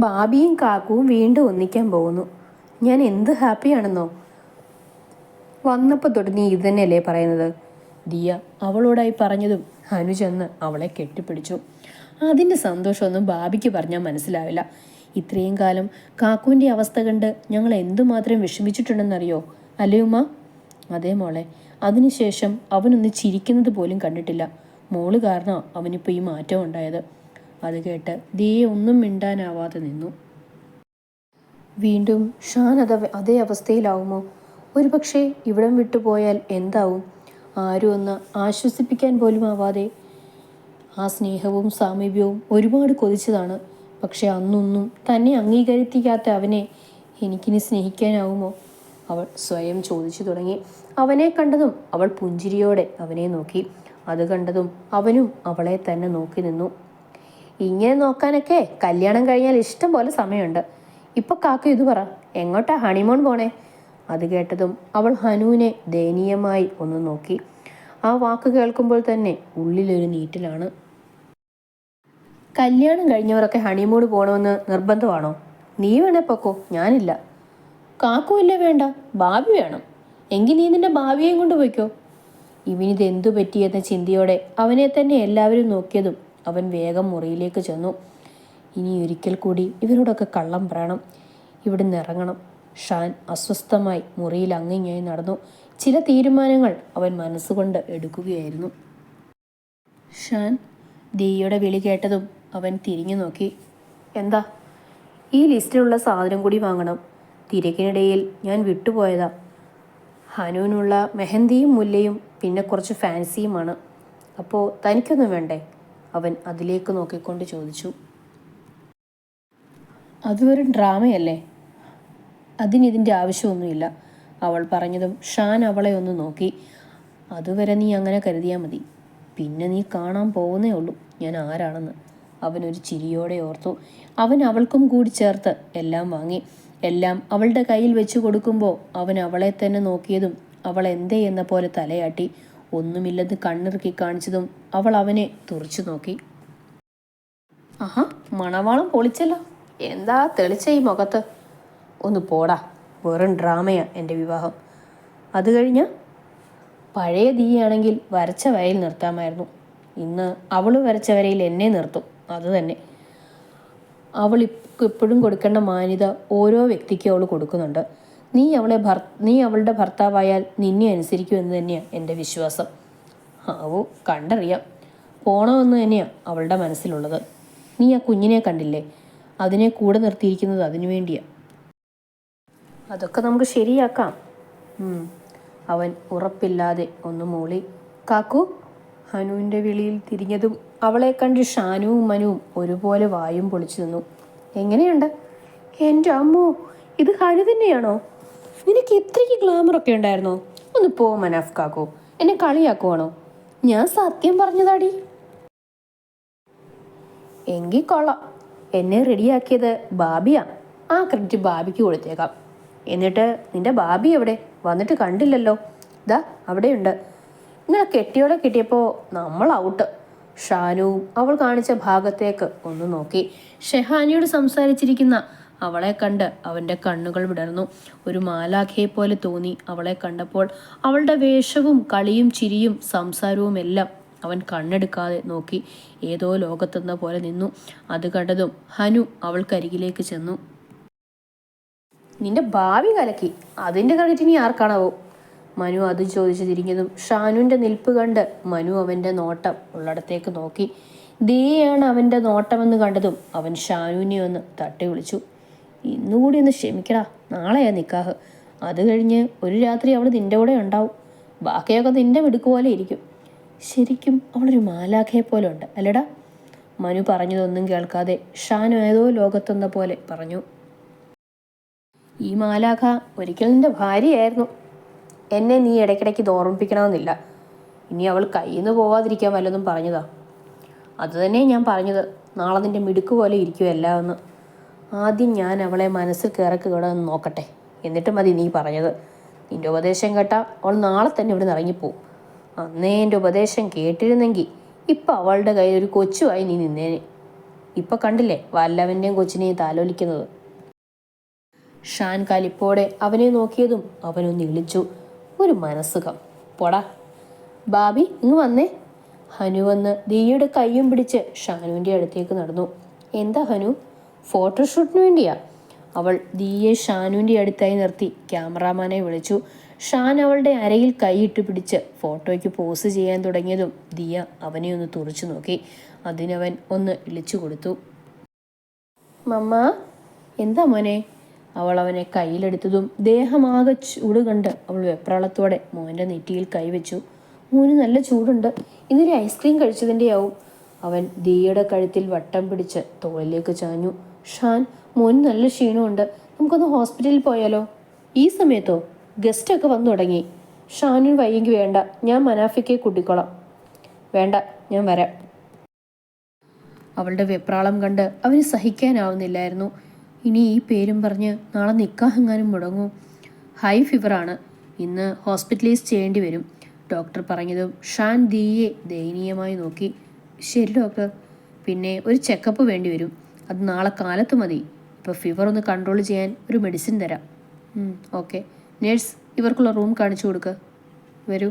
ബാബിയും കാക്കുവും വീണ്ടും ഒന്നിക്കാൻ പോകുന്നു. ഞാൻ എന്ത് ഹാപ്പിയാണെന്നോ? വന്നപ്പോൾ തൊട്ട് നീ ഇത് തന്നെയല്ലേ പറയുന്നത്? ദിയ അവളോടായി പറഞ്ഞതും ചെന്ന് അവളെ കെട്ടിപ്പിടിച്ചു. അതിന്റെ സന്തോഷമൊന്നും ബാബിക്ക് പറഞ്ഞാൽ മനസ്സിലാവില്ല. ഇത്രയും കാലം കാക്കുവിന്റെ അവസ്ഥ കണ്ട് ഞങ്ങൾ എന്തുമാത്രം വിഷമിച്ചിട്ടുണ്ടെന്നറിയോ? അല്ലേ ഉമ്മ? അതേ മോളെ. അതിനുശേഷം അവനൊന്ന് ചിരിക്കുന്നത് പോലും കണ്ടിട്ടില്ല. മോൾ കാരണം അവനിപ്പോൾ ഈ മാറ്റം ഉണ്ടായത്. അത് കേട്ട് ദിയെ ഒന്നും മിണ്ടാനാവാതെ നിന്നു. വീണ്ടും ഷാൻ അത് അതേ അവസ്ഥയിലാവുമോ? ഒരുപക്ഷെ ഇവിടം വിട്ടുപോയാൽ എന്താവും? ആരും ഒന്ന് ആശ്വസിപ്പിക്കാൻ പോലും ആവാതെ ആ സ്നേഹവും സാമീപ്യവും ഒരുപാട് കൊതിച്ചതാണ്. പക്ഷെ അന്നൊന്നും തന്നെ അംഗീകരിക്കാത്ത അവനെ എനിക്കിനി സ്നേഹിക്കാനാവുമോ? അവൾ സ്വയം ചോദിച്ചു തുടങ്ങി. അവനെ കണ്ടതും അവൾ പുഞ്ചിരിയോടെ അവനെ നോക്കി. അത് കണ്ടതും അവനും അവളെ തന്നെ നോക്കി നിന്നു. ഇങ്ങനെ നോക്കാനൊക്കെ കല്യാണം കഴിഞ്ഞാൽ ഇഷ്ടം പോലെ സമയമുണ്ട്. ഇപ്പൊ കാക്ക ഇത് പറ എങ്ങോട്ടാ ഹണിമൂൺ പോണേ? അത് കേട്ടതും അവൾ ഹനുവിനെ ദയനീയമായി ഒന്ന് നോക്കി. ആ വാക്ക് കേൾക്കുമ്പോൾ തന്നെ ഉള്ളിലൊരു നീറ്റിലാണ്. കല്യാണം കഴിഞ്ഞവരൊക്കെ ഹണിമൂൺ പോകണമെന്ന് നിർബന്ധമാണോ? നീ വേണേ പൊക്കോ ഞാനില്ല. കാക്കു ഇല്ല വേണ്ട ഭാവി വേണം. എങ്കിൽ നീ നിന്റെ ഭാവിയെയും കൊണ്ട് പോയിക്കോ. ഇവനിത് എന്തു പറ്റിയെന്ന ചിന്തയോടെ അവനെ തന്നെ എല്ലാവരും നോക്കിയതും അവൻ വേഗം മുറിയിലേക്ക് ചെന്നു. ഇനി ഒരിക്കൽ കൂടി ഇവരോടൊക്കെ കള്ളം പറയണം. ഇവിടുന്ന് ഇറങ്ങണം. ഷാൻ അസ്വസ്ഥമായി മുറിയിൽ അങ്ങിങ്ങായി നടന്നു. ചില തീരുമാനങ്ങൾ അവൻ മനസ്സുകൊണ്ട് എടുക്കുകയായിരുന്നു. ഷാൻ ദിയയുടെ വിളി കേട്ടതും അവൻ തിരിഞ്ഞു നോക്കി. എന്താ? ഈ ലിസ്റ്റിലുള്ള സാധനം കൂടി വാങ്ങണം. തിരക്കിനിടയിൽ ഞാൻ വിട്ടുപോയതാ. ഹനുവിനുള്ള മെഹന്തിയും മുല്ലയും പിന്നെ കുറച്ച് ഫാൻസിയുമാണ്. അപ്പോൾ തനിക്കൊന്നും വേണ്ടേ? അവൻ അതിലേക്ക് നോക്കിക്കൊണ്ട് ചോദിച്ചു. അത് വെറും ഡ്രാമയല്ലേ? അതിനിതിന്റെ ആവശ്യമൊന്നുമില്ല അവൾ പറഞ്ഞതും ഷാൻ അവളെ ഒന്ന് നോക്കി. അതുവരെ നീ അങ്ങനെ കരുതിയാൽ മതി. പിന്നെ നീ കാണാൻ പോകുന്നേ ഉള്ളൂ. ഞാൻ ആരാണെന്ന്. അവനൊരു ചിരിയോടെ ഓർത്തു. അവൻ അവൾക്കും കൂടി ചേർത്ത് എല്ലാം വാങ്ങി. എല്ലാം അവളുടെ കയ്യിൽ വെച്ച് കൊടുക്കുമ്പോൾ അവൻ അവളെ തന്നെ നോക്കിയതും അവൾ എന്തേ എന്ന പോലെ തലയാട്ടി. ഒന്നുമില്ലെന്ന് കണ്ണിറുക്കി കാണിച്ചതും അവൾ അവനെ തുറച്ചു നോക്കി. ആഹാ മണവാളം പൊളിച്ചല്ലോ. എന്താ തെളിച്ച ഈ മുഖത്ത്? ഒന്ന് പോടാ വെറും ഡ്രാമയാ എന്റെ വിവാഹം. അത് കഴിഞ്ഞ പഴയ തീയാണെങ്കിൽ വരച്ച വരയിൽ നിർത്താമായിരുന്നു. ഇന്ന് അവൾ വരച്ച വരയിൽ എന്നെ നിർത്തും അത് തന്നെ. അവൾ ഇപ്പോഴും കൊടുക്കേണ്ട മാന്യത ഓരോ വ്യക്തിക്കും അവൾ കൊടുക്കുന്നുണ്ട്. നീ അവളെ ഭർ നീ അവളുടെ ഭർത്താവായാൽ നിന്നെ അനുസരിക്കുമെന്ന് തന്നെയാണ് എന്റെ വിശ്വാസം. ആവോ കണ്ടറിയാം. പോണമെന്ന് തന്നെയാണ് അവളുടെ മനസ്സിലുള്ളത്. നീ ആ കുഞ്ഞിനെ കണ്ടില്ലേ? അതിനെ കൂടെ നിർത്തിയിരിക്കുന്നത് അതിനു വേണ്ടിയാ. അതൊക്കെ നമുക്ക് ശരിയാക്കാം. അവൻ ഉറപ്പില്ലാതെ ഒന്ന് മൂളി. കാക്കു ഹനുവിന്റെ വിളിയിൽ തിരിഞ്ഞതും അവളെ കണ്ട് ഷാനുവും മനുവും ഒരുപോലെ വായും പൊളിച്ചു നിന്നു. എങ്ങനെയുണ്ട്? എന്റെ അമ്മോ ഇത് ഹനു തന്നെയാണോ? നിനക്ക് ഇത്രയ്ക്ക് ഗ്ലാമറൊക്കെ ഉണ്ടായിരുന്നോ? ഒന്ന് പോ മനാഫ് കാക്കോ. എന്നെ കളിയാക്കുവാണോ? ഞാൻ സത്യം പറഞ്ഞതാടി. എങ്കിൽ കൊള്ളാം. എന്നെ റെഡിയാക്കിയത് ബാബിയാ. ആ ക്രെഡിറ്റ് ബാബിക്ക് കൊടുത്തേക്കാം. എന്നിട്ട് നിന്റെ ബാബി എവിടെ? വന്നിട്ട് കണ്ടില്ലല്ലോ. ദാ അവിടെയുണ്ട്. ഇങ്ങനെ കെട്ടിയോടെ കിട്ടിയപ്പോൾ നമ്മൾ ഔട്ട് ഷാനു അവൾ കാണിച്ച ഭാഗത്തേക്ക് ഒന്ന് നോക്കി. ഷെഹാനിയോട് സംസാരിച്ചിരിക്കുന്ന അവളെ കണ്ട് അവന്റെ കണ്ണുകൾ വിടർന്നു. ഒരു മാലാഖയെ പോലെ തോന്നി അവളെ കണ്ടപ്പോൾ. അവളുടെ വേഷവും കളിയും ചിരിയും സംസാരവും എല്ലാം അവൻ കണ്ണെടുക്കാതെ നോക്കി ഏതോ ലോകത്തെന്ന പോലെ നിന്നു. അത് കണ്ടതും ഹനു അവൾക്കരികിലേക്ക് ചെന്നു. നിന്റെ ഭാവി കലക്കി. അതിന്റെ ക്രെഡിറ്റ് ഇനി ആർക്കാണാവോ? മനു അത് ചോദിച്ചു തിരിഞ്ഞതും ഷാനുവിന്റെ നിൽപ്പ് കണ്ട് മനു അവന്റെ നോട്ടം ഉള്ളിടത്തേക്ക് നോക്കി. ദിയയാണ് അവന്റെ നോട്ടമെന്ന് കണ്ടതും അവൻ ഷാനുവിനെ ഒന്ന് തട്ടി വിളിച്ചു. ഇന്നുകൂടി ഒന്ന് ക്ഷമിക്കടാ. നാളെയാ നിക്കാഹ്. അത് കഴിഞ്ഞ് ഒരു രാത്രി അവൾ നിന്റെ കൂടെ ഉണ്ടാവും. ബാക്കിയൊക്കെ നിന്റെ മിടുക്ക് പോലെ ഇരിക്കും. ശരിക്കും അവളൊരു മാലാഖയെ പോലെ ഉണ്ട് അല്ലടാ? മനു പറഞ്ഞതൊന്നും കേൾക്കാതെ ഷാനു ഏതോ ലോകത്തെന്ന പോലെ പറഞ്ഞു. ഈ മാലാഖ ഒരിക്കൽ നിന്റെ ഭാര്യയായിരുന്നു. എന്നെ നീ ഇടയ്ക്കിടയ്ക്ക് ഓർമ്മിപ്പിക്കണമെന്നില്ല. ഇനി അവൾ കയ്യിൽ നിന്ന് പോവാതിരിക്കാൻ വല്ലതും പറഞ്ഞതാ. അത് തന്നെ ഞാൻ പറഞ്ഞത്. നാളെ നിന്റെ മിടുക്ക് പോലെ ഇരിക്കുമല്ല എന്ന്. ആദ്യം ഞാൻ അവളെ മനസ്സിൽ കയറക്കുകയാണെന്ന് നോക്കട്ടെ. എന്നിട്ട് മതി നീ പറഞ്ഞത്. നിന്റെ ഉപദേശം കേട്ടാൽ അവൾ നാളെ തന്നെ ഇവിടെ ഇറങ്ങിപ്പോവും. അന്നേ എന്റെ ഉപദേശം കേട്ടിരുന്നെങ്കിൽ ഇപ്പം അവളുടെ കയ്യിൽ ഒരു കൊച്ചുമായി നീ നിന്നേനെ. ഇപ്പം കണ്ടില്ലേ വല്ലവന്റെയും കൊച്ചിനെയും താലോലിക്കുന്നത്? ഷാൻ കലിപ്പോടെ അവനെ നോക്കിയതും അവനൊന്ന് ഇളിച്ചു. ഒരു മനസ്സുഖം. പോടാ. ബാബി ഇങ്ങ് വന്നേ. ഹനു വന്ന് ദിയയുടെ കൈയും പിടിച്ച് ഷാനുവിന്റെ അടുത്തേക്ക് നടന്നു. എന്താ ഹനു? ഫോട്ടോഷൂട്ടിന് വേണ്ടിയാ. അവൾ ദിയെ ഷാനുവിന്റെ അടുത്തായി നിർത്തി. ക്യാമറാമാനെ വിളിച്ചു. ഷാൻ അവളുടെ അരയിൽ കൈയിട്ട് പിടിച്ച് ഫോട്ടോയ്ക്ക് പോസ് ചെയ്യാൻ തുടങ്ങിയതും ദിയ അവനെ ഒന്ന് തുറച്ചു നോക്കി. അതിനവൻ ഒന്ന് ഇളിച്ചു കൊടുത്തു. മമ്മ എന്താ മോനെ? അവൾ അവനെ കയ്യിലെടുത്തതും ദേഹമാകെ ചൂട് കണ്ട് അവൾ വെപ്രാളത്തോടെ മോന്റെ നെറ്റിയിൽ കൈവച്ചു. മോന് നല്ല ചൂടുണ്ട്. ഇന്നൊരു ഐസ്ക്രീം കഴിച്ചതിന്റെയാവും അവൻ ദിയയുടെ കഴുത്തിൽ വട്ടം പിടിച്ച് തോളിലേക്ക് ചാഞ്ഞു. ഷാൻ മോന് നല്ല ക്ഷീണമുണ്ട്. നമുക്കൊന്ന് ഹോസ്പിറ്റലിൽ പോയാലോ? ഈ സമയത്തോ? ഗസ്റ്റൊക്കെ വന്നു തുടങ്ങി. ഷാനിന് വയ്യെങ്കിൽ വേണ്ട. ഞാൻ മനാഫിക്കെ കൂട്ടിക്കോളാം. വേണ്ട ഞാൻ വരാം. അവളുടെ വെപ്രാളം കണ്ട് അവന് സഹിക്കാനാവുന്നില്ലായിരുന്നു. ഇനി ഈ പേരും പറഞ്ഞ് നാളെ നിക്കാഹെങ്ങാനും മുടങ്ങും. ഹൈ ഫീവറാണ് ഇന്ന് ഹോസ്പിറ്റലൈസ് ചെയ്യേണ്ടി വരും. ഡോക്ടർ പറഞ്ഞതും ഷാൻ ദിയെ ദയനീയമായി നോക്കി. ശരി ഡോക്ടർ പിന്നെ ഒരു ചെക്കപ്പ് വേണ്ടി വരും. അത് നാളെ കാലത്ത് മതി. ഇപ്പോൾ ഫീവർ ഒന്ന് കൺട്രോൾ ചെയ്യാൻ ഒരു മെഡിസിൻ തരാം. ഓക്കെ നേഴ്സ് ഇവർക്കുള്ള റൂം കാണിച്ചു കൊടുക്കുക വരൂ.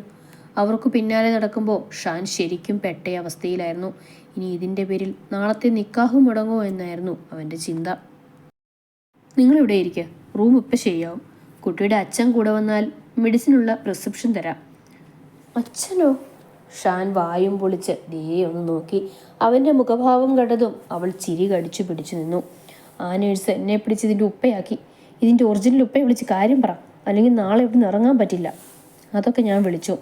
അവർക്ക് പിന്നാലെ നടക്കുമ്പോൾ ഷാൻ ശരിക്കും പെട്ടേ അവസ്ഥയിലായിരുന്നു. ഇനി ഇതിന്റെ പേരിൽ നാളത്തെ നിക്കാഹ് മുടങ്ങുമോ എന്നായിരുന്നു അവന്റെ ചിന്ത. നിങ്ങളിവിടെ ഇരിക്കുക റൂം ഇപ്പം ശരിയാവും. കുട്ടിയുടെ അച്ഛൻ കൂടെ വന്നാൽ മെഡിസിനുള്ള പ്രിസ്ക്രിപ്ഷൻ തരാം. അച്ഛനോ? ഷാൻ വായും പൊളിച്ച് ദിയെ ഒന്ന് നോക്കി. അവന്റെ മുഖഭാവം കണ്ടതും അവൾ ചിരി കടിച്ചു പിടിച്ചു നിന്നു. ആ നേഴ്സ് എന്നെ പിടിച്ച് ഇതിന്റെ ഉപ്പയാക്കി. ഇതിന്റെ ഒറിജിനൽ ഉപ്പയെ വിളിച്ച് കാര്യം പറ. അല്ലെങ്കിൽ നാളെ ഇവിടുന്ന് ഇറങ്ങാൻ പറ്റില്ല. അതൊക്കെ ഞാൻ വിളിച്ചു.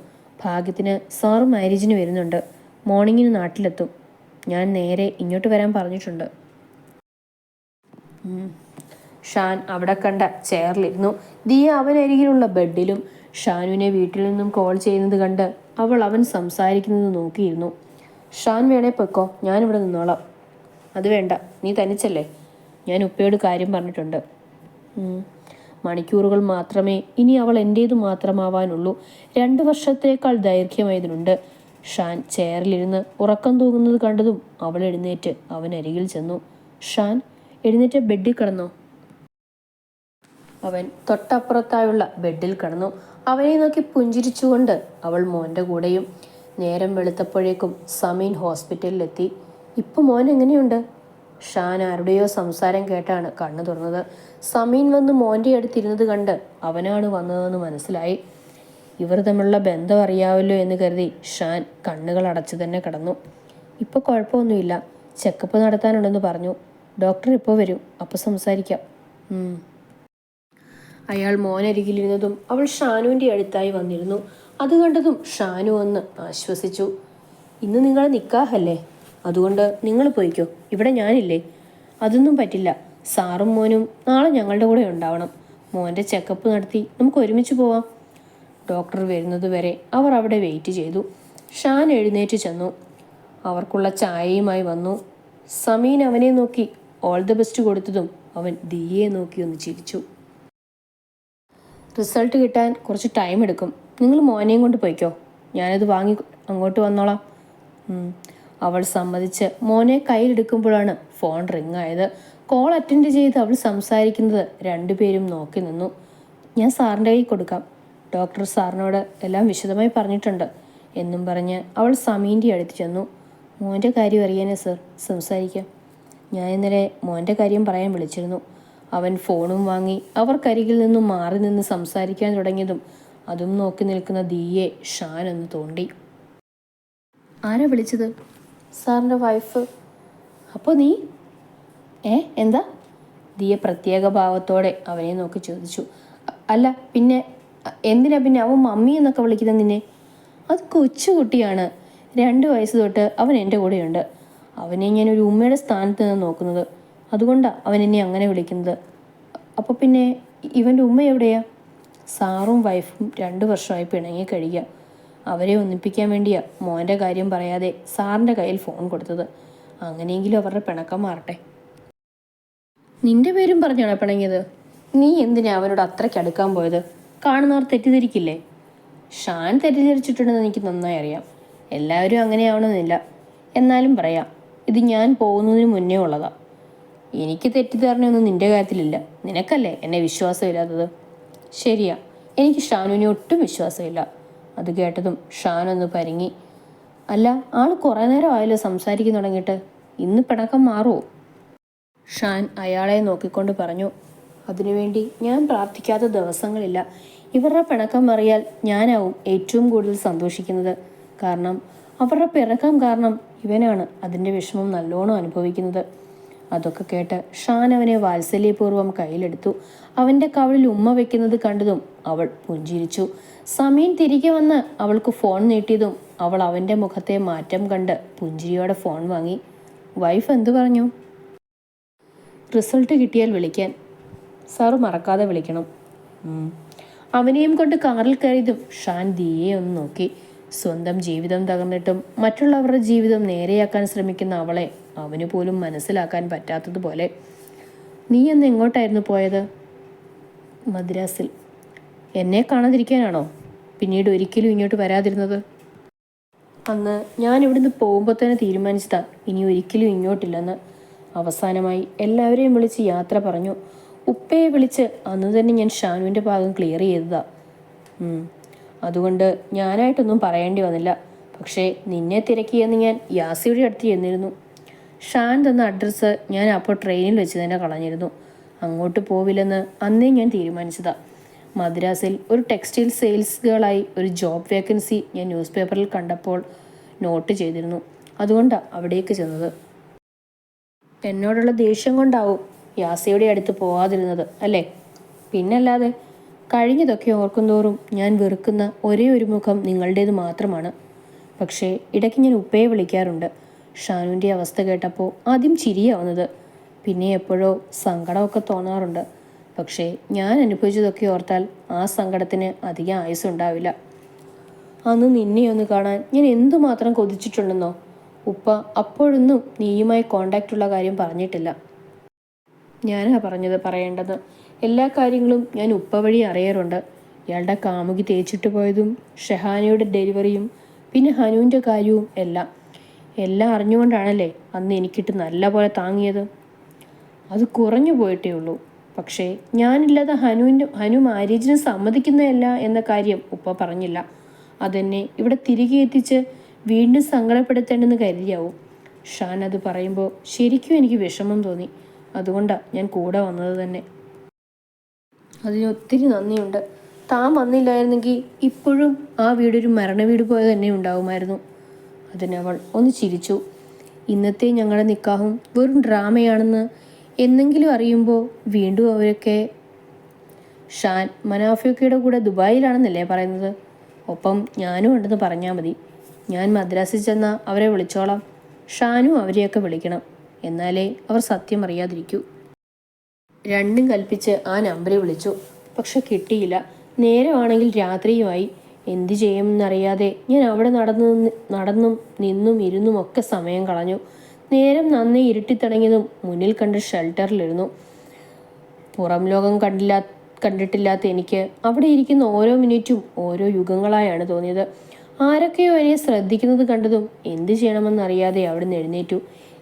ഭാഗ്യത്തിന് സാറ് മാരേജിന് വരുന്നുണ്ട്. മോർണിംഗിന് നാട്ടിലെത്തും. ഞാൻ നേരെ ഇങ്ങോട്ട് വരാൻ പറഞ്ഞിട്ടുണ്ട്. ഷാൻ അവിടെ കണ്ട ചെയറിലിരുന്നു. ദിയ അവനരികിലുള്ള ബെഡിലും ഷാനുവിനെ വീട്ടിൽ നിന്നും കോൾ ചെയ്യുന്നത് കണ്ട് അവൾ അവൻ സംസാരിക്കുന്നത് നോക്കിയിരുന്നു. ഷാൻ വേണേ പൊയ്ക്കോ ഞാനിവിടെ നിന്നോളാം. അത് വേണ്ട നീ തനിച്ചല്ലേ? ഞാൻ ഉപ്പയോട് കാര്യം പറഞ്ഞിട്ടുണ്ട്. മണിക്കൂറുകൾ മാത്രമേ ഇനി അവൾ എന്റേതു മാത്രമാവാനുള്ളൂ. രണ്ട് വർഷത്തേക്കാൾ ദൈർഘ്യമായതിനുണ്ട്. ഷാൻ ചെയറിലിരുന്ന് ഉറക്കം തൂങ്ങുന്നത് കണ്ടതും അവൾ എഴുന്നേറ്റ് അവൻ അരികിൽ ചെന്നു. ഷാൻ എഴുന്നേറ്റ് ബെഡിൽ കിടന്നോ? അവൻ തൊട്ടപ്പുറത്തായുള്ള ബെഡിൽ കിടന്നു. അവനെ നോക്കി പുഞ്ചിരിച്ചുകൊണ്ട് അവൾ മോന്റെ കൂടെയും നേരം വെളുത്തപ്പോഴേക്കും സമീൻ ഹോസ്പിറ്റലിലെത്തി. ഇപ്പം മോൻ എങ്ങനെയുണ്ട്? ഷാൻ ആരുടെയോ സംസാരം കേട്ടാണ് കണ്ണു തുറന്നത്. സമീൻ വന്ന് മോന്റെ അടുത്തിരുന്നത് കണ്ട് അവനാണ് വന്നതെന്ന് മനസ്സിലായി. ഇവർ തമ്മിലുള്ള ബന്ധം അറിയാവല്ലോ എന്ന് കരുതി ഷാൻ കണ്ണുകൾ അടച്ചു തന്നെ കിടന്നു. ഇപ്പോൾ കുഴപ്പമൊന്നുമില്ല. ചെക്കപ്പ് നടത്താനുണ്ടെന്ന് പറഞ്ഞു. ഡോക്ടർ ഇപ്പോൾ വരും. അപ്പോൾ സംസാരിക്കാം. അയാൾ മോനരികിലിരുന്നതും അവൾ ഷാനുവിന്റെ അടുത്തായി വന്നിരുന്നു. അത് കണ്ടതും ഷാനു ഒന്ന് ആശ്വസിച്ചു. ഇന്ന് നിങ്ങൾ നിക്കാഹല്ലേ? അതുകൊണ്ട് നിങ്ങൾ പോയിക്കോ. ഇവിടെ ഞാനില്ലേ. അതൊന്നും പറ്റില്ല. സാറും മോനും നാളെ ഞങ്ങളുടെ കൂടെ ഉണ്ടാവണം. മോന്റെ ചെക്കപ്പ് നടത്തി നമുക്ക് ഒരുമിച്ച് പോവാം. ഡോക്ടർ വരുന്നത് വരെ അവർ അവിടെ വെയിറ്റ് ചെയ്തു. ഷാൻ എഴുന്നേറ്റ് ചെന്നു. അവർക്കുള്ള ചായയുമായി വന്നു. സമീൻ അവനെ നോക്കി ഓൾ ദ ബെസ്റ്റ് കൊടുത്തതും അവൻ ദിയെ നോക്കി ഒന്ന് ചിരിച്ചു. റിസൾട്ട് കിട്ടാൻ കുറച്ച് ടൈം എടുക്കും. നിങ്ങൾ മോനെയും കൊണ്ട് പോയിക്കോ. ഞാനത് വാങ്ങി അങ്ങോട്ട് വന്നോളാം. അവൾ സമ്മതിച്ച് മോനെ കയ്യിലെടുക്കുമ്പോഴാണ് ഫോൺ റിങ് ആയത്. കോൾ അറ്റൻഡ് ചെയ്ത് അവൾ സംസാരിക്കുന്നത് രണ്ടുപേരും നോക്കി നിന്നു. ഞാൻ സാറിന്റെ കൈ കൊടുക്കാം. ഡോക്ടർ സാറിനോട് എല്ലാം വിശദമായി പറഞ്ഞിട്ടുണ്ട് എന്നും പറഞ്ഞ് അവൾ സമീന്റെ അടുത്ത് ചെന്നു. മോന്റെ കാര്യം അറിയാനേ സർ സംസാരിക്കാം. ഞാൻ ഇന്നലെ മോന്റെ കാര്യം പറയാൻ വിളിച്ചിരുന്നു. അവൻ ഫോണും വാങ്ങി അവർക്കരികിൽ നിന്നും മാറി നിന്ന് സംസാരിക്കാൻ തുടങ്ങിയതും അതും നോക്കി നിൽക്കുന്ന ദീയെ ഷാൻ എന്ന് തോണ്ടി. ആരാ വിളിച്ചത്? സാറിന്റെ വൈഫ്. അപ്പോൾ നീ? ഏ എന്താ? ദിയ പ്രത്യേക ഭാവത്തോടെ അവനെ നോക്കി ചോദിച്ചു. അല്ല പിന്നെ എന്തിനാ പിന്നെ അവൻ മമ്മി എന്നൊക്കെ വിളിക്കുന്നത് നിന്നെ? അത് കൊച്ചുകുട്ടിയാണ് രണ്ട് വയസ്സ് തൊട്ട് അവൻ എന്റെ കൂടെയുണ്ട്. അവനെ ഞാൻ ഒരു ഉമ്മയുടെ സ്ഥാനത്ത് നിന്ന് നോക്കുന്നത്. അതുകൊണ്ടാണ് അവൻ എന്നെ അങ്ങനെ വിളിക്കുന്നത്. അപ്പോൾ പിന്നെ ഇവന്റെ ഉമ്മ എവിടെയാ? സാറും വൈഫും രണ്ട് വർഷമായി പിണങ്ങി കഴിയുക. അവരെ ഒന്നിപ്പിക്കാൻ വേണ്ടിയാ മോന്റെ കാര്യം പറയാതെ സാറിന്റെ കയ്യിൽ ഫോൺ കൊടുത്തത്. അങ്ങനെയെങ്കിലും അവരുടെ പിണക്കം മാറട്ടെ. നിന്റെ പേരും പറഞ്ഞാണോ പിണങ്ങിയത്? നീ എന്തിനാ അവനോട് അത്രയ്ക്ക് അടുക്കാൻ പോയത്? കാണുന്നവർ തെറ്റിദ്ധരിക്കില്ലേ? ഷാൻ തെറ്റിദ്ധരിച്ചിട്ടുണ്ടെന്ന് എനിക്ക് നന്നായി അറിയാം. എല്ലാവരും അങ്ങനെയാവണമെന്നില്ല. എന്നാലും പറയാം ഇത് ഞാൻ പോകുന്നതിന് മുന്നേ ഉള്ളതാ. എനിക്ക് തെറ്റിദ്ധാരണയൊന്നും നിന്റെ കാര്യത്തിലില്ല. നിനക്കല്ലേ എന്നെ വിശ്വാസമില്ലാത്തത്? ശരിയാ എനിക്ക് ഷാനുവിനെ ഒട്ടും വിശ്വാസമില്ല. അത് കേട്ടതും ഒന്ന് പരിങ്ങി. അല്ല ആൾ കുറേ നേരം ആയല്ലോ സംസാരിക്കാൻ തുടങ്ങിയിട്ട്. ഇന്ന് പിണക്കം മാറുമോ ഷാൻ അയാളെ നോക്കിക്കൊണ്ട് പറഞ്ഞു അതിനുവേണ്ടി ഞാൻ പ്രാർത്ഥിക്കാത്ത ദിവസങ്ങളില്ല. ഇവരുടെ പിണക്കം അറിയാൽ ഞാനാവും ഏറ്റവും കൂടുതൽ സന്തോഷിക്കുന്നത്. കാരണം അവരുടെ പിണക്കം കാരണം ഇവനാണ് അതിന്റെ വിഷമം നല്ലോണം അനുഭവിക്കുന്നത്. അതൊക്കെ കേട്ട് ഷാൻ അവനെ വാത്സല്യപൂർവം കയ്യിലെടുത്തു. അവന്റെ കവളിൽ ഉമ്മ വെക്കുന്നത് കണ്ടതും അവൾ പുഞ്ചിരിച്ചു. സമീൻ തിരികെ വന്ന് അവൾക്ക് ഫോൺ നീട്ടിയതും അവൾ അവന്റെ മുഖത്തെ മാറ്റം കണ്ട് പുഞ്ചിരിയോടെ ഫോൺ വാങ്ങി. വൈഫ് എന്തു പറഞ്ഞു? റിസൾട്ട് കിട്ടിയാൽ വിളിക്കാൻ. സാറ് മറക്കാതെ വിളിക്കണം. അവനെയും കൊണ്ട് കാറിൽ കയറിയതും ഷാൻ ദിയെ ഒന്ന് നോക്കി. സ്വന്തം ജീവിതം തകർന്നിട്ടും മറ്റുള്ളവരുടെ ജീവിതം നേരെയാക്കാൻ ശ്രമിക്കുന്ന അവളെ അവന് പോലും മനസ്സിലാക്കാൻ പറ്റാത്തതുപോലെ. നീ എന്ന് എങ്ങോട്ടായിരുന്നു പോയത്? മദ്രാസിൽ. എന്നെ കാണാതിരിക്കാനാണോ? പിന്നീട് ഒരിക്കലും ഇങ്ങോട്ട് വരാതിരുന്നത്? അന്ന് ഞാൻ ഇവിടുന്ന് പോകുമ്പോൾ തന്നെ തീരുമാനിച്ചതാ. ഇനി ഒരിക്കലും ഇങ്ങോട്ടില്ലെന്ന്. അവസാനമായി എല്ലാവരെയും വിളിച്ച് യാത്ര പറഞ്ഞു. ഉപ്പയെ വിളിച്ച് അന്ന് തന്നെ ഞാൻ ഷാനുവിന്റെ ഭാഗം ക്ലിയർ ചെയ്തതാ. അതുകൊണ്ട് ഞാനായിട്ടൊന്നും പറയേണ്ടി വന്നില്ല. പക്ഷേ നിന്നെ തിരക്കിയെന്ന് ഞാൻ യാസിയുടെ അടുത്ത് ചെന്നിരുന്നു. ഷാൻ തന്ന അഡ്രസ്സ് ഞാൻ അപ്പോൾ ട്രെയിനിൽ വെച്ച് തന്നെ കളഞ്ഞിരുന്നു. അങ്ങോട്ട് പോവില്ലെന്ന് അന്നേ ഞാൻ തീരുമാനിച്ചതാ. മദ്രാസിൽ ഒരു ടെക്സ്റ്റൈൽ സെയിൽസ് ഗേളായി ഒരു ജോബ് വേക്കൻസി ഞാൻ ന്യൂസ് പേപ്പറിൽ കണ്ടപ്പോൾ നോട്ട് ചെയ്തിരുന്നു. അതുകൊണ്ടാണ് അവിടേക്ക് ചെന്നത്. എന്നോടുള്ള ദേഷ്യം കൊണ്ടാവും യാസയുടെ അടുത്ത് പോവാതിരുന്നത് അല്ലേ? പിന്നല്ലാതെ കഴിഞ്ഞതൊക്കെ ഓർക്കുന്തോറും ഞാൻ വെറുക്കുന്ന ഒരേ ഒരു മുഖം നിങ്ങളുടേത് മാത്രമാണ്. പക്ഷേ ഇടയ്ക്ക് ഞാൻ ഉപ്പയെ വിളിക്കാറുണ്ട്. ഷാനുവിന്റെ അവസ്ഥ കേട്ടപ്പോൾ ആദ്യം ചിരിയാവുന്നത്. പിന്നെ എപ്പോഴോ സങ്കടമൊക്കെ തോന്നാറുണ്ട്. പക്ഷേ ഞാൻ അനുഭവിച്ചതൊക്കെ ഓർത്താൽ ആ സങ്കടത്തിന് അധികം ആയുസ്സുണ്ടാവില്ല. അന്ന് നിന്നെ ഒന്ന് കാണാൻ ഞാൻ എന്തുമാത്രം കൊതിച്ചിട്ടുണ്ടെന്നോ? ഉപ്പ അപ്പോഴൊന്നും നീയുമായി കോണ്ടാക്റ്റ് ഉള്ള കാര്യം പറഞ്ഞിട്ടില്ല. ഞാനാ പറഞ്ഞത് പറയേണ്ടത്. എല്ലാ കാര്യങ്ങളും ഞാൻ ഉപ്പ വഴി അറിയാറുണ്ട്. ഇയാളുടെ കാമുകി തേച്ചിട്ട് പോയതും ഷെഹാനയുടെ ഡെലിവറിയും പിന്നെ ഹനുവിന്റെ കാര്യവും എല്ലാം. എല്ലാം അറിഞ്ഞുകൊണ്ടാണല്ലേ അന്ന് എനിക്കിട്ട് നല്ല പോലെ താങ്ങിയത്? അത് കുറഞ്ഞു പോയിട്ടേ ഉള്ളൂ. പക്ഷേ ഞാനില്ലാതെ ഹനുവിന്റെ ഹനു മാരേജിന് സമ്മതിക്കുന്നതല്ല എന്ന കാര്യം ഉപ്പ പറഞ്ഞില്ല. അതെന്നെ ഇവിടെ തിരികെ എത്തിച്ച് വീണ്ടും സങ്കടപ്പെടുത്തേണ്ടെന്ന് കരുതിയാവും. ഷാൻ അത് പറയുമ്പോൾ ശരിക്കും എനിക്ക് വിഷമം തോന്നി. അതുകൊണ്ടാണ് ഞാൻ കൂടെ വന്നത് തന്നെ. അതിനൊത്തിരി നന്ദിയുണ്ട്. താൻ വന്നില്ലായിരുന്നെങ്കിൽ ഇപ്പോഴും ആ വീടൊരു മരണ വീട് പോലെ തന്നെ ഉണ്ടാവുമായിരുന്നു. അതിനവൾ ഒന്ന് ചിരിച്ചു. ഇന്നത്തെ ഞങ്ങളുടെ നിക്കാഹും വെറും ഡ്രാമയാണെന്ന് എന്നെങ്കിലും അറിയുമ്പോൾ വീണ്ടും അവരൊക്കെ ഷാൻ മനാഫിയൊക്കെയുടെ കൂടെ ദുബായിലാണെന്നല്ലേ പറയുന്നത്? ഒപ്പം ഞാനും ഉണ്ടെന്ന് പറഞ്ഞാൽ മതി. ഞാൻ മദ്രാസിൽ ചെന്ന അവരെ വിളിച്ചോളാം. ഷാനും അവരെയൊക്കെ വിളിക്കണം. എന്നാലേ അവർ സത്യം അറിയാതിരിക്കൂ. രണ്ടും കൽപ്പിച്ച് ആ നമ്പറിൽ വിളിച്ചു. പക്ഷെ കിട്ടിയില്ല. നേരമാണെങ്കിൽ രാത്രിയുമായി. എന്തു ചെയ്യുമെന്നറിയാതെ ഞാൻ അവിടെ നടന്നു നടന്നും നിന്നും ഇരുന്നും ഒക്കെ സമയം കളഞ്ഞു. നേരം നന്നേ ഇരുട്ടിത്തിണങ്ങിയതും മുന്നിൽ കണ്ട് ഷെൽട്ടറിലിരുന്നു. പുറം ലോകം കണ്ടില്ല കണ്ടിട്ടില്ലാത്ത എനിക്ക് അവിടെ ഇരിക്കുന്ന ഓരോ മിനിറ്റും ഓരോ യുഗങ്ങളായാണ് തോന്നിയത്. ആരൊക്കെയോ എന്നെ ശ്രദ്ധിക്കുന്നത് കണ്ടതും എന്തു ചെയ്യണമെന്നറിയാതെ അവിടുന്ന് എഴുന്നേറ്റു.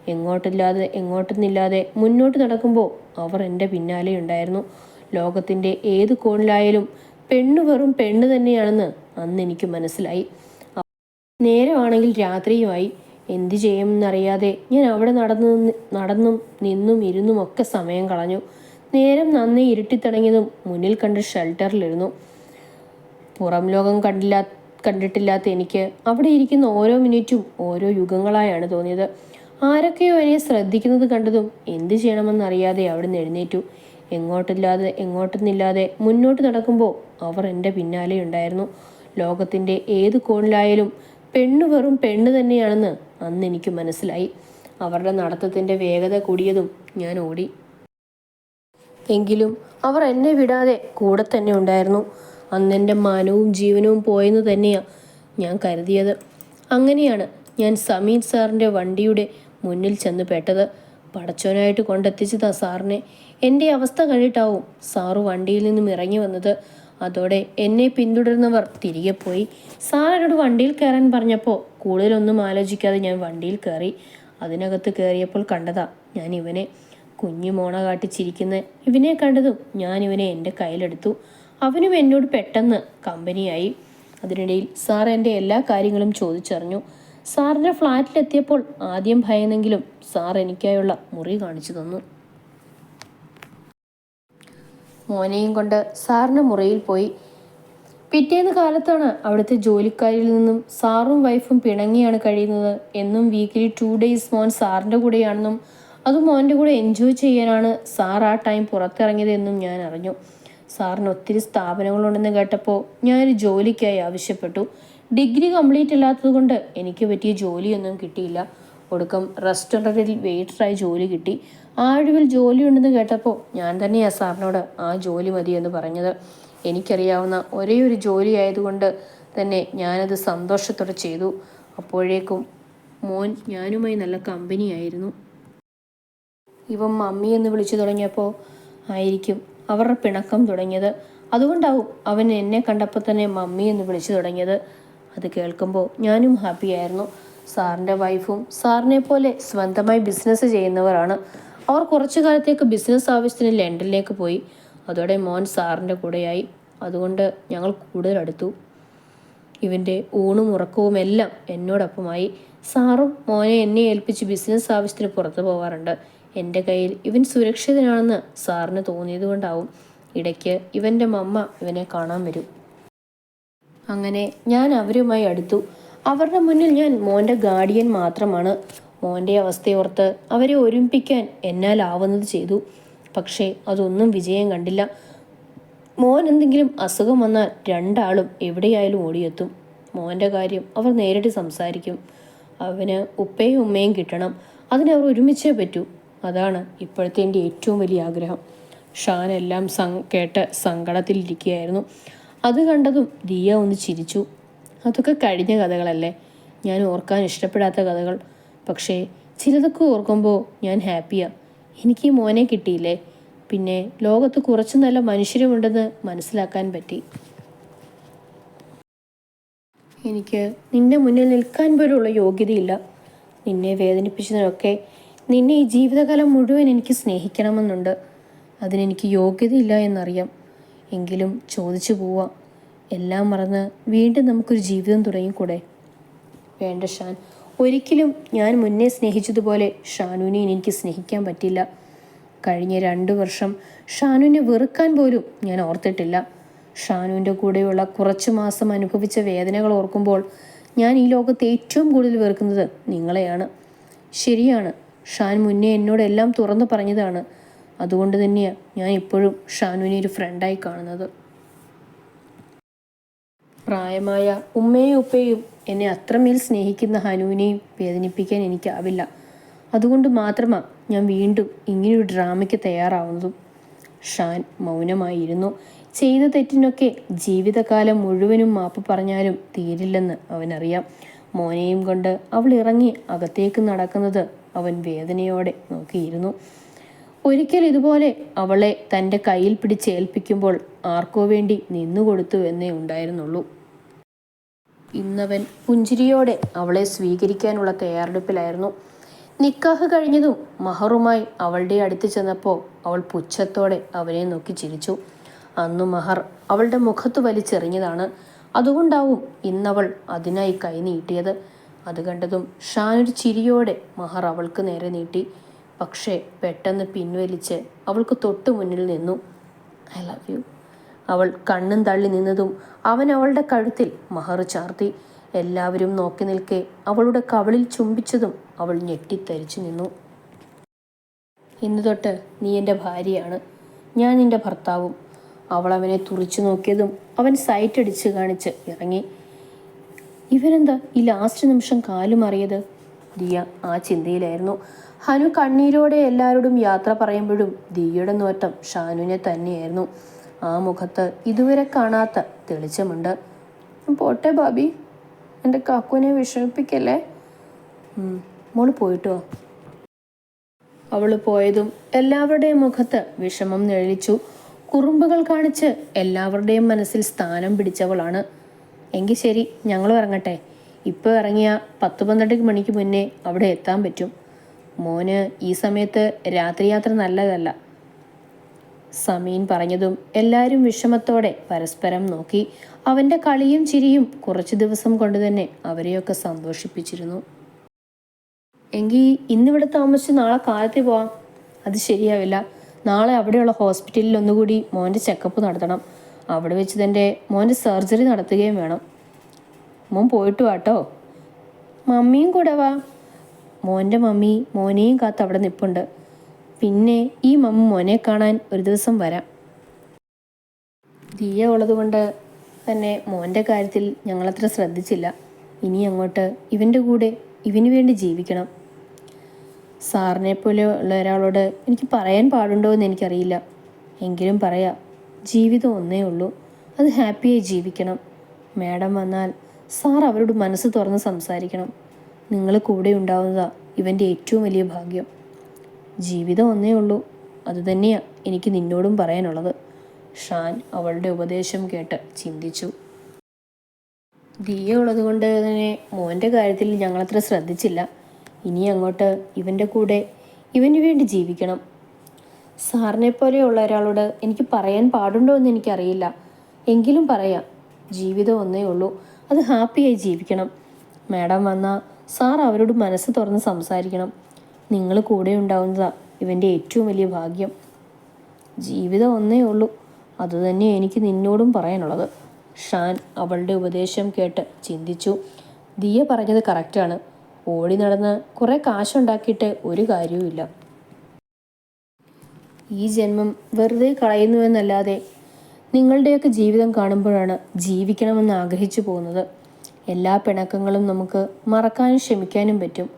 എങ്ങോട്ടില്ലാതെ എങ്ങോട്ടെന്നില്ലാതെ മുന്നോട്ട് നടക്കുമ്പോൾ അവർ എന്റെ പിന്നാലെ ഉണ്ടായിരുന്നു. ലോകത്തിന്റെ ഏത് കോണിലായാലും പെണ്ണ് വെറും പെണ്ണ് തന്നെയാണെന്ന് അന്ന് എനിക്ക് മനസ്സിലായി. നേരമാണെങ്കിൽ രാത്രിയുമായി എന്തു ചെയ്യുമെന്നറിയാതെ ഞാൻ അവിടെ നടന്നു നടന്നും നിന്നും ഇരുന്നും ഒക്കെ സമയം കളഞ്ഞു. നേരം നന്നെ ഇരുട്ടിത്തിടങ്ങിയതും മുന്നിൽ കണ്ട് ഷെൽട്ടറിലിരുന്നു. പുറം ലോകം കണ്ടില്ല കണ്ടിട്ടില്ലാത്ത എനിക്ക് അവിടെ ഇരിക്കുന്ന ഓരോ മിനിറ്റും ഓരോ യുഗങ്ങളായാണ് തോന്നിയത്. ആരൊക്കെയോ എന്നെ ശ്രദ്ധിക്കുന്നത് കണ്ടതും എന്ത് ചെയ്യണമെന്നറിയാതെ അവിടെ നിന്ന് എഴുന്നേറ്റു. എങ്ങോട്ടില്ലാതെ എങ്ങോട്ടൊന്നില്ലാതെ മുന്നോട്ട് നടക്കുമ്പോൾ അവർ എന്റെ പിന്നാലെ ഉണ്ടായിരുന്നു. ലോകത്തിന്റെ ഏത് കോണിലായാലും പെണ്ണ് വെറും പെണ്ണ് തന്നെയാണെന്ന് അന്ന് എനിക്ക് മനസ്സിലായി. അവരുടെ നടത്തത്തിന്റെ വേഗത കൂടിയതും ഞാൻ ഓടി. എങ്കിലും അവർ എന്നെ വിടാതെ കൂടെ തന്നെ ഉണ്ടായിരുന്നു. അന്നെന്റെ മാനവും ജീവനവും പോയെന്ന് തന്നെയാണ് ഞാൻ കരുതിയത്. അങ്ങനെയാണ് ഞാൻ സമീർ സാറിന്റെ വണ്ടിയുടെ മുന്നിൽ ചെന്ന് പെട്ടത്. പടച്ചോനായിട്ട് കൊണ്ടെത്തിച്ചതാ സാറിനെ. എന്റെ അവസ്ഥ കണ്ടിട്ടാവും സാറ് വണ്ടിയിൽ നിന്നും ഇറങ്ങി വന്നത്. അതോടെ എന്നെ പിന്തുടരുന്നവർ തിരികെ പോയി. സാർ എന്നോട് വണ്ടിയിൽ കയറാൻ പറഞ്ഞപ്പോൾ കൂടുതലൊന്നും ആലോചിക്കാതെ ഞാൻ വണ്ടിയിൽ കയറി അതിനകത്ത് കയറിയപ്പോൾ കണ്ടതാ ഞാൻ ഇവനെ. കുഞ്ഞു മോണ കാട്ടി ചിരിക്കുന്ന ഇവനെ കണ്ടതും ഞാൻ ഇവനെ എന്റെ കയ്യിലെടുത്തു. അവനും എന്നോട് പെട്ടെന്ന് കമ്പനിയായി. അതിനിടയിൽ സാർ എന്റെ എല്ലാ കാര്യങ്ങളും ചോദിച്ചറിഞ്ഞു. സാറിന്റെ ഫ്ലാറ്റിലെത്തിയപ്പോൾ ആദ്യം ഭയന്നെങ്കിലും സാർ എനിക്കായുള്ള മുറി കാണിച്ചു തന്നു. മോനെയും കൊണ്ട് സാറിന്റെ മുറിയിൽ പോയി. പിറ്റേന്ന് കാലത്താണ് അവിടുത്തെ ജോലിക്കാരിൽ നിന്നും സാറും വൈഫും പിണങ്ങിയാണ് കഴിയുന്നത് എന്നും വീക്കിലി ടു ഡേയ്സ് മോൻ സാറിന്റെ കൂടെയാണെന്നും അത് മോന്റെ കൂടെ എൻജോയ് ചെയ്യാനാണ് സാർ ആ ടൈം പുറത്തിറങ്ങിയതെന്നും ഞാൻ അറിഞ്ഞു. സാറിന് ഒത്തിരി സ്ഥാപനങ്ങളുണ്ടെന്ന് കേട്ടപ്പോൾ ഞാനൊരു ജോലിക്കായി ആവശ്യപ്പെട്ടു. ഡിഗ്രി കംപ്ലീറ്റ് അല്ലാത്തതുകൊണ്ട് എനിക്ക് പറ്റിയ ജോലിയൊന്നും കിട്ടിയില്ല. ഒടുക്കം റെസ്റ്റോറന്റിൽ വെയിറ്ററായി ജോലി കിട്ടി. ആ ജോലി ഉണ്ടെന്ന് കേട്ടപ്പോൾ ഞാൻ തന്നെയാണ് സാറിനോട് ആ ജോലി മതി എന്ന് പറഞ്ഞത്. എനിക്കറിയാവുന്ന ഒരേ ഒരു ജോലി ആയതുകൊണ്ട് തന്നെ ഞാനത് സന്തോഷത്തോടെ ചെയ്തു. അപ്പോഴേക്കും മോൻ ഞാനുമായി നല്ല കമ്പനിയായിരുന്നു ഇവൻ മമ്മി എന്ന് വിളിച്ചു തുടങ്ങിയപ്പോൾ ആയിരിക്കും അവരുടെ പിണക്കം തുടങ്ങിയത്. അതുകൊണ്ടാവും അവൻ എന്നെ കണ്ടപ്പോൾ തന്നെ മമ്മി എന്ന് വിളിച്ചു തുടങ്ങിയത്. അത് കേൾക്കുമ്പോൾ ഞാനും ഹാപ്പിയായിരുന്നു സാറിന്റെ വൈഫും സാറിനെ പോലെ സ്വന്തമായി ബിസിനസ് ചെയ്യുന്നവരാണ്. അവർ കുറച്ചു കാലത്തേക്ക് ബിസിനസ് ആവശ്യത്തിന് ലണ്ടനിലേക്ക് പോയി. അതോടെ മോൻ സാറിന്റെ കൂടെയായി. അതുകൊണ്ട് ഞങ്ങൾ കൂടുതൽ അടുത്തു. ഇവന്റെ ഊണും ഉറക്കവും എല്ലാം എന്നോടൊപ്പമായി. സാറും മോനെ എന്നെ ഏൽപ്പിച്ച് ബിസിനസ് ആവശ്യത്തിന് പുറത്തു പോവാറുണ്ട്. എന്റെ കയ്യിൽ ഇവൻ സുരക്ഷിതനാണെന്ന് സാറിന് തോന്നിയതുകൊണ്ടാവും ഇടയ്ക്ക് ഇവന്റെ മമ്മ ഇവനെ കാണാൻ വരും. അങ്ങനെ ഞാൻ അവരുമായി അടുത്തു. അവരുടെ മുന്നിൽ ഞാൻ മോന്റെ ഗാർഡിയൻ മാത്രമാണ്. മോന്റെ അവസ്ഥയോർത്ത് അവരെ ഒരുമിപ്പിക്കാൻ എന്നാലാവുന്നത് ചെയ്തു. പക്ഷേ അതൊന്നും വിജയം കണ്ടില്ല. മോൻ എന്തെങ്കിലും അസുഖം വന്നാൽ രണ്ടാളും എവിടെയായാലും ഓടിയെത്തും. മോന്റെ കാര്യം അവർ നേരിട്ട് സംസാരിക്കും. അവന് ഉപ്പയും ഉമ്മയും കിട്ടണം. അതിനവർ ഒരുമിച്ചേ പറ്റൂ. അതാണ് ഇപ്പോഴത്തെ എന്റെ ഏറ്റവും വലിയ ആഗ്രഹം. ഷാൻ എല്ലാം കേട്ട് സങ്കടത്തിലിരിക്കുകയായിരുന്നു. അത് കണ്ടതും ദിയ ഒന്ന് ചിരിച്ചു. അതൊക്കെ കഴിഞ്ഞ കഥകളല്ലേ. ഞാൻ ഓർക്കാൻ ഇഷ്ടപ്പെടാത്ത കഥകൾ. പക്ഷേ ചിലതൊക്കെ ഓർക്കുമ്പോൾ ഞാൻ ഹാപ്പിയാണ് എനിക്ക് മോനെ കിട്ടിയില്ലേ? പിന്നെ ലോകത്ത് കുറച്ച് നല്ല മനുഷ്യരുമുണ്ടെന്ന് മനസ്സിലാക്കാൻ പറ്റി. എനിക്ക് നിന്റെ മുന്നിൽ നിൽക്കാൻ പോലുള്ള യോഗ്യതയില്ല. നിന്നെ വേദനിപ്പിച്ചതിനൊക്കെ നിന്നെ ഈ ജീവിതകാലം മുഴുവൻ എനിക്ക് സ്നേഹിക്കണമെന്നുണ്ട്. അതിനെനിക്ക് യോഗ്യതയില്ല എന്നറിയാം. എങ്കിലും ചോദിച്ചു പോവാം. എല്ലാം മറന്ന് വീണ്ടും നമുക്കൊരു ജീവിതം തുടങ്ങിക്കൂടെ? വേണ്ട ഷാൻ. ഒരിക്കലും ഞാൻ മുന്നേ സ്നേഹിച്ചതുപോലെ ഷാനുവിനെ എനിക്ക് സ്നേഹിക്കാൻ പറ്റില്ല. കഴിഞ്ഞ രണ്ട് വർഷം ഷാനുവിനെ വെറുക്കാൻ പോലും ഞാൻ ഓർത്തിട്ടില്ല. ഷാനുവിന്റെ കൂടെയുള്ള കുറച്ച് മാസം അനുഭവിച്ച വേദനകൾ ഓർക്കുമ്പോൾ ഞാൻ ഈ ലോകത്ത് ഏറ്റവും കൂടുതൽ വെറുക്കുന്നത് നിങ്ങളെയാണ്. ശരിയാണ് ഷാൻ മുന്നേ എന്നോട് എല്ലാം തുറന്നു പറഞ്ഞതാണ്. അതുകൊണ്ട് തന്നെയാണ് ഞാൻ ഇപ്പോഴും ഷാനുവിനെ ഒരു ഫ്രണ്ടായി കാണുന്നത്. പ്രായമായ ഉമ്മയും ഉപ്പയും എന്നെ അത്രമേൽ സ്നേഹിക്കുന്ന ഹനുവിനെയും വേദനിപ്പിക്കാൻ എനിക്കാവില്ല. അതുകൊണ്ട് മാത്രമാണ് ഞാൻ വീണ്ടും ഇങ്ങനൊരു ഡ്രാമയ്ക്ക് തയ്യാറാവുന്നതും. ഷാൻ മൗനമായിരുന്നു. ചെയ്ത തെറ്റിനൊക്കെ ജീവിതകാലം മുഴുവനും മാപ്പ് പറഞ്ഞാലും തീരില്ലെന്ന് അവനറിയാം. മോനെയും കൊണ്ട് അവൾ ഇറങ്ങി അകത്തേക്ക് നടക്കുന്നത് അവൻ വേദനയോടെ നോക്കിയിരുന്നു. ഒരിക്കൽ ഇതുപോലെ അവളെ തന്റെ കയ്യിൽ പിടിച്ചേൽപ്പിക്കുമ്പോൾ ആർക്കോ വേണ്ടി നിന്നുകൊടുത്തു എന്നേ ഉണ്ടായിരുന്നുള്ളൂ. ഇന്നവൻ പുഞ്ചിരിയോടെ അവളെ സ്വീകരിക്കാനുള്ള തയ്യാറെടുപ്പിലായിരുന്നു. നിക്കാഹ് കഴിഞ്ഞതും മഹറുമായി അവളുടെ അടുത്ത് ചെന്നപ്പോൾ അവൾ പുച്ഛത്തോടെ അവനെ നോക്കി ചിരിച്ചു. അന്നു മഹർ അവളുടെ മുഖത്ത് വലിച്ചെറിഞ്ഞതാണ്. അതുകൊണ്ടാവും ഇന്നവൾ അതിനായി കൈ നീട്ടിയത്. അത് കണ്ടതും ഷാൻ ഒരു ചിരിയോടെ മഹർ അവൾക്ക് നേരെ നീട്ടി. പക്ഷേ പെട്ടെന്ന് പിൻവലിച്ച് അവൾക്ക് തൊട്ടു മുന്നിൽ നിന്നു. I love you. അവൾ കണ്ണും തള്ളി നിന്നതും അവൻ അവളുടെ കഴുത്തിൽ മഹർ ചാർത്തി. എല്ലാവരും നോക്കി നിൽക്കെ അവളുടെ കവളിൽ ചുംബിച്ചതും അവൾ ഞെട്ടിത്തരിച്ചു നിന്നു. ഇന്നു തൊട്ട് നീ എന്റെ ഭാര്യയാണ്. ഞാൻ നിന്റെ ഭർത്താവും. അവൾ അവനെ തുറിച്ചു നോക്കിയതും അവൻ സൈറ്റ് അടിച്ച് കാണിച്ച് ഇറങ്ങി. ഇവനെന്താ ഈ ലാസ്റ്റ് നിമിഷം കാലുമറിയത്? ദിയ ആ ചിന്തയിലായിരുന്നു. ഹനു കണ്ണീരോടെ എല്ലാവരോടും യാത്ര പറയുമ്പോഴും ദിയുടെ നോട്ടം ഷാനുവിനെ തന്നെയായിരുന്നു. ആ മുഖത്ത് ഇതുവരെ കാണാത്ത തെളിച്ചമുണ്ട്. പോട്ടെ ബാബി എന്റെ കാക്കുവിനെ വിഷമിപ്പിക്കല്ലേ? മോൾ പോയിട്ടോ? അവൾ പോയതും എല്ലാവരുടെയും മുഖത്ത് വിഷമം നിഴലിച്ചു കുറുമ്പുകൾ കാണിച്ച് എല്ലാവരുടെയും മനസ്സിൽ സ്ഥാനം പിടിച്ചവളാണ്. എങ്കിൽ ശരി ഞങ്ങൾ ഇറങ്ങട്ടെ. ഇപ്പോൾ ഇറങ്ങിയ പത്ത് പന്ത്രണ്ട് മണിക്ക് മുന്നേ അവിടെ എത്താൻ പറ്റും. മോന് ഈ സമയത്ത് രാത്രിയാത്ര നല്ലതല്ല. സമീൻ പറഞ്ഞതും എല്ലാവരും വിഷമത്തോടെ പരസ്പരം നോക്കി അവന്റെ കളിയും ചിരിയും കുറച്ചു ദിവസം കൊണ്ട് തന്നെ അവരെയൊക്കെ സന്തോഷിപ്പിച്ചിരുന്നു. എങ്കിൽ ഇന്നിവിടെ താമസിച്ച് നാളെ കാലത്തിൽ പോവാം. അത് ശരിയാവില്ല. നാളെ അവിടെയുള്ള ഹോസ്പിറ്റലിൽ ഒന്നുകൂടി മോന്റെ ചെക്കപ്പ് നടത്തണം. അവിടെ വെച്ച് തന്റെ മോന്റെ സർജറി നടത്തുകയും വേണം. മോൻ പോയിട്ട് വാട്ടോ. മമ്മിയും കൂടെ വാ. മോന്റെ മമ്മി മോനെയും കാത്ത് അവിടെ നിൽപ്പുണ്ട് പിന്നെ ഈ മമ്മ മോനെ കാണാൻ ഒരു ദിവസം വരാം. ദിയ ഉള്ളതുകൊണ്ട് തന്നെ മോന്റെ കാര്യത്തിൽ ഞങ്ങളത്ര ശ്രദ്ധിച്ചില്ല. ഇനി അങ്ങോട്ട് ഇവന്റെ കൂടെ ഇവന് വേണ്ടി ജീവിക്കണം. സാറിനെ പോലെ ഉള്ള ഒരാളോട് എനിക്ക് പറയാൻ പാടുണ്ടോ എന്ന് എനിക്കറിയില്ല. എങ്കിലും പറയാം. ജീവിതം ഒന്നേ ഉള്ളൂ. അത് ഹാപ്പിയായി ജീവിക്കണം. മാഡം വന്നാൽ സാർ അവരോട് മനസ്സ് തുറന്ന് സംസാരിക്കണം. നിങ്ങൾ കൂടെ ഉണ്ടാവുന്നതാ ഇവന്റെ ഏറ്റവും വലിയ ഭാഗ്യം. ജീവിതം ഒന്നേ ഉള്ളൂ. അതുതന്നെയാണ് എനിക്ക് നിന്നോടും പറയാനുള്ളത്. ഷാൻ അവളുടെ ഉപദേശം കേട്ട് ചിന്തിച്ചു. ദിയ ഉള്ളതുകൊണ്ട് തന്നെ മോന്റെ കാര്യത്തിൽ ഞങ്ങളത്ര ശ്രദ്ധിച്ചില്ല. ഇനി അങ്ങോട്ട് ഇവന്റെ കൂടെ ഇവന് വേണ്ടി ജീവിക്കണം. സാറിനെ പോലെയുള്ള ഒരാളോട് എനിക്ക് പറയാൻ പാടുണ്ടോ എന്ന് എനിക്കറിയില്ല. എങ്കിലും പറയാം. ജീവിതം ഒന്നേ ഉള്ളൂ. അത് ഹാപ്പിയായി ജീവിക്കണം. മാഡം വന്നാൽ സാർ അവരോട് മനസ്സ് തുറന്ന് സംസാരിക്കണം. നിങ്ങൾ കൂടെ ഉണ്ടാവുന്നതാണ് ഇവന്റെ ഏറ്റവും വലിയ ഭാഗ്യം. ജീവിതം ഒന്നേ ഉള്ളൂ. അതുതന്നെ എനിക്ക് നിന്നോടും പറയാനുള്ളത്. ഷാൻ അവളുടെ ഉപദേശം കേട്ട് ചിന്തിച്ചു. ദിയ പറഞ്ഞത് കറക്റ്റാണ് ഓടി നടന്ന് കുറേ കാശുണ്ടാക്കിയിട്ട് ഒരു കാര്യവുമില്ല ഈ ജന്മം വെറുതെ കളയുന്നുവെന്നല്ലാതെ നിങ്ങളുടെയൊക്കെ ജീവിതം കാണുമ്പോഴാണ് ജീവിക്കണമെന്ന് ആഗ്രഹിച്ചു പോകുന്നത്. എല്ലാ പിണക്കങ്ങളും നമുക്ക് മറക്കാനും ക്ഷമിക്കാനും പറ്റും.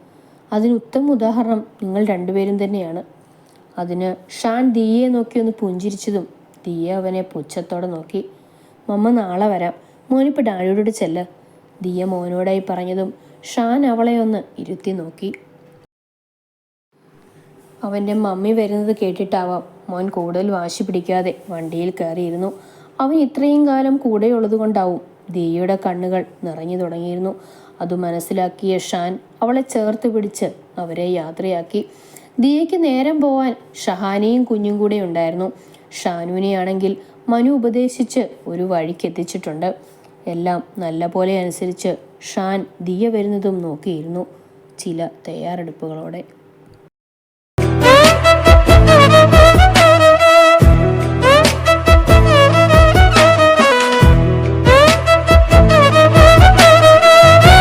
അതിന് ഉത്തമ ഉദാഹരണം നിങ്ങൾ രണ്ടുപേരും തന്നെയാണ്. അതിന് ഷാൻ ദിയെ നോക്കി ഒന്ന് പുഞ്ചിരിച്ചതും ദിയ അവനെ പുച്ഛത്തോടെ നോക്കി. മമ്മ നാളെ വരാം. മോനിപ്പോൾ ഡാഡിയോട് ചെല്ല. ദിയ മോനോടായി പറഞ്ഞതും ഷാൻ അവളെ ഒന്ന് ഇരുത്തി നോക്കി. അവന്റെ മമ്മി വരുന്നത് കേട്ടിട്ടാവാം. മോൻ കൂടുതൽ വാശി പിടിക്കാതെ വണ്ടിയിൽ കയറിയിരുന്നു. അവൻ ഇത്രയും കാലം കൂടെയുള്ളത് കൊണ്ടാവും ദിയയുടെ കണ്ണുകൾ നിറഞ്ഞു തുടങ്ങിയിരുന്നു. അത് മനസ്സിലാക്കിയ ഷാൻ അവളെ ചേർത്ത് പിടിച്ച് അവരെ യാത്രയാക്കി. ദിയയ്ക്ക് നേരം പോവാൻ ഷഹാനയും കുഞ്ഞും കൂടെ ഉണ്ടായിരുന്നു. ഷാനുവിനെയാണെങ്കിൽ മനു ഉപദേശിച്ച് ഒരു വഴിക്ക് എത്തിച്ചിട്ടുണ്ട്. എല്ലാം നല്ല പോലെ അനുസരിച്ച് ഷാൻ ദിയ വരുന്നതും നോക്കിയിരുന്നു. ചില തയ്യാറെടുപ്പുകളോടെ.